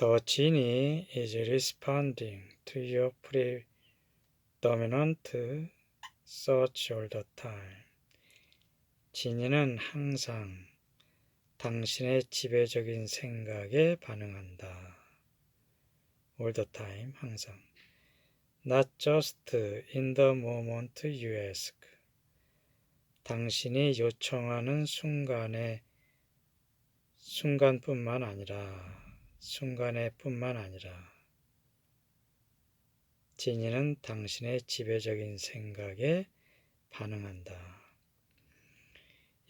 The genie is responding to your predominant search all the time. 지니는 항상 당신의 지배적인 생각에 반응한다. all the time, 항상. Not just in the moment you ask. 당신이 요청하는 순간에 순간뿐만 아니라 순간에 뿐만 아니라 진이는 당신의 지배적인 생각에 반응한다.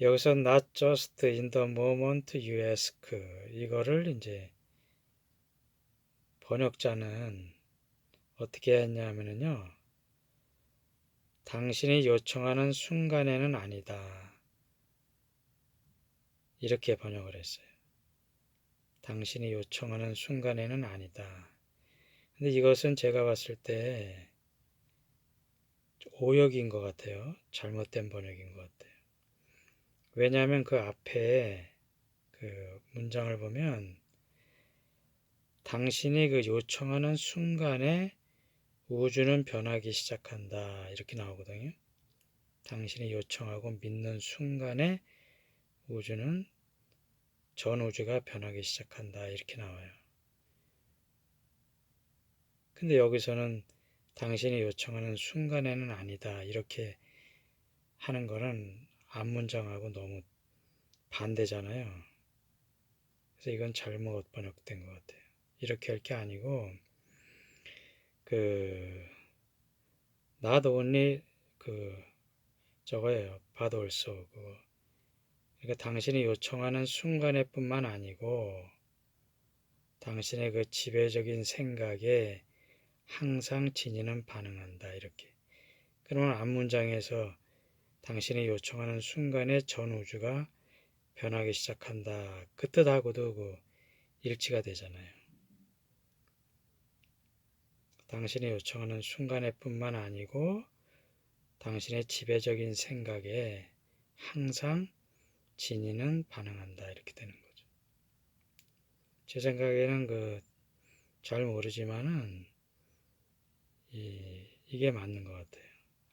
여기서 not just in the moment you ask 이거를 이제 번역자는 어떻게 했냐면요. 당신이 요청하는 순간에는 아니다. 이렇게 번역을 했어요. 당신이 요청하는 순간에는 아니다. 근데 이것은 제가 봤을 때 오역인 것 같아요. 잘못된 번역인 것 같아요. 왜냐하면 그 앞에 그 문장을 보면 당신이 그 요청하는 순간에 우주는 변하기 시작한다. 이렇게 나오거든요. 당신이 요청하고 믿는 순간에 우주는 전 우주가 변하기 시작한다. 이렇게 나와요. 근데 여기서는 당신이 요청하는 순간에는 아니다. 이렇게 하는 거는 앞문장하고 너무 반대잖아요. 그래서 이건 잘못 번역된 것 같아요. 이렇게 할 게 아니고, 그, not only 그, 저거예요. but also. 그, 그러니까 당신이 요청하는 순간에 뿐만 아니고, 당신의 그 지배적인 생각에 항상 진이는 반응한다. 이렇게. 그러면 앞 문장에서 당신이 요청하는 순간에 전 우주가 변하기 시작한다. 그 뜻하고도 그 일치가 되잖아요. 당신이 요청하는 순간에 뿐만 아니고 당신의 지배적인 생각에 항상 진이는 반응한다. 이렇게 되는 거죠. 제 생각에는 그 잘 모르지만은 이, 이게 맞는 것 같아요.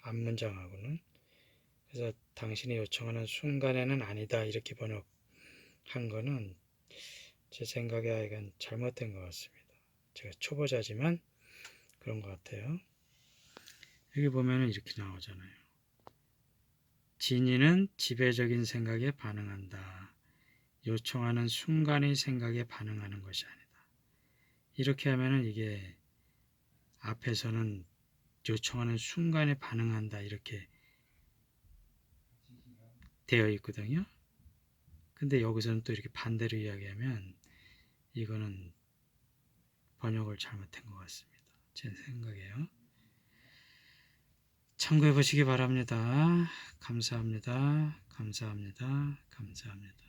앞문장하고는. 그래서 당신이 요청하는 순간에는 아니다. 이렇게 번역한 거는 제 생각에 이건 잘못된 것 같습니다. 제가 초보자지만 그런 것 같아요. 여기 보면은 이렇게 나오잖아요. 진이는 지배적인 생각에 반응한다. 요청하는 순간의 생각에 반응하는 것이 아니다. 이렇게 하면은 이게 앞에서는 요청하는 순간에 반응한다. 이렇게 되어 있거든요. 근데 여기서는 또 이렇게 반대로 이야기하면 이거는 번역을 잘못한 것 같습니다. 제 생각이에요. 참고해 보시기 바랍니다. 감사합니다. 감사합니다. 감사합니다.